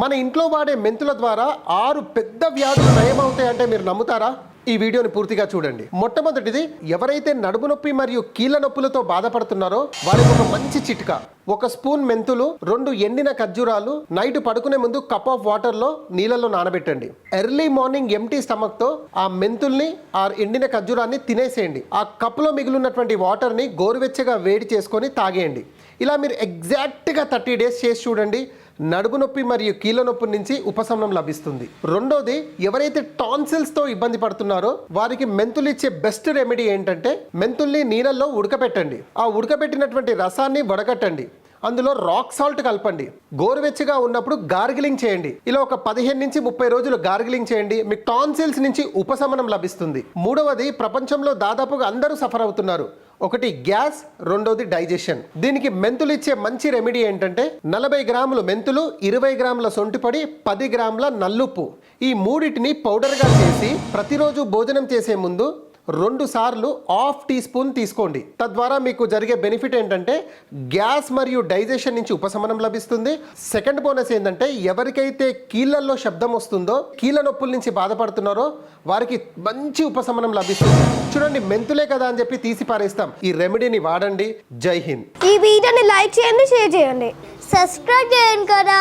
మన ఇంట్లో వాడే మెంతుల ద్వారా ఆరు పెద్ద వ్యాధులు నయమవుతాయంటే మీరు నమ్ముతారా? ఈ వీడియోని పూర్తిగా చూడండి. మొట్టమొదటిది ఎవరైతే నడుము నొప్పి మరియు కీళ్ళ నొప్పులతో బాధపడుతున్నారో వారికి ఒక మంచి చిట్కా. ఒక స్పూన్ మెంతులు రెండు ఎండిన ఖర్జూరాలు నైట్ పడుకునే ముందు కప్ ఆఫ్ వాటర్లో నీళ్ళలో నానబెట్టండి. ఎర్లీ మార్నింగ్ ఎంటీ స్టమక్తో ఆ మెంతుల్ని ఆ ఎండిన ఖర్జూరాన్ని తినేసేయండి. ఆ కప్పులో మిగిలినటువంటి వాటర్ని గోరువెచ్చగా వేడి చేసుకొని తాగేయండి. ఇలా మీరు ఎగ్జాక్ట్గా థర్టీ డేస్ చేసి చూడండి నడుము నొప్పి మరియు కీళ్ళ నొప్పి నుంచి ఉపశమనం లభిస్తుంది. రెండోది ఎవరైతే టాన్సిల్స్తో ఇబ్బంది పడుతున్నారో వారికి మెంతులు ఇచ్చే బెస్ట్ రెమెడీ ఏంటంటే మెంతుల్ని నీళ్ళల్లో ఉడకపెట్టండి. ఆ ఉడకబెట్టినటువంటి రసాన్ని వడగట్టండి. అందులో రాక్ సాల్ట్ కలపండి. గోరువెచ్చగా ఉన్నప్పుడు గార్గిలింగ్ చేయండి. ఇలా ఒక పదిహేను నుంచి ముప్పై రోజులు గార్గిలింగ్ చేయండి. మీకు టాన్సిల్స్ నుంచి ఉపశమనం లభిస్తుంది. మూడవది ప్రపంచంలో దాదాపుగా అందరూ సఫర్ అవుతున్నారు. ఒకటి గ్యాస్ రెండోది డైజెషన్. దీనికి మెంతులు ఇచ్చే మంచి రెమెడీ ఏంటంటే నలభై గ్రాములు మెంతులు ఇరవై గ్రాముల సొంటిపడి పది గ్రాముల నల్లుప్పు. ఈ మూడిటిని పౌడర్గా చేసి ప్రతిరోజు భోజనం చేసే ముందు రెండు సార్లు హాఫ్ టీ స్పూన్ తీసుకోండి. తద్వారా మీకు జరిగే బెనిఫిట్ ఏంటంటే గ్యాస్ మరియు డైజెషన్ నుంచి ఉపశమనం లభిస్తుంది. సెకండ్ బోనస్ ఏంటంటే ఎవరికైతే కీళ్ళల్లో శబ్దం వస్తుందో కీళ్ళ నొప్పుల నుంచి బాధపడుతున్నారో వారికి మంచి ఉపశమనం లభిస్తుంది. చూడండి మెంతులే కదా అని చెప్పి తీసి పారేస్తాం. ఈ రెమెడీని వాడండి. జై హింద్. ఈ వీడియోని లైక్ చేయండి షేర్ చేయండి. సబ్స్క్రైబ్ చేయండి కదా.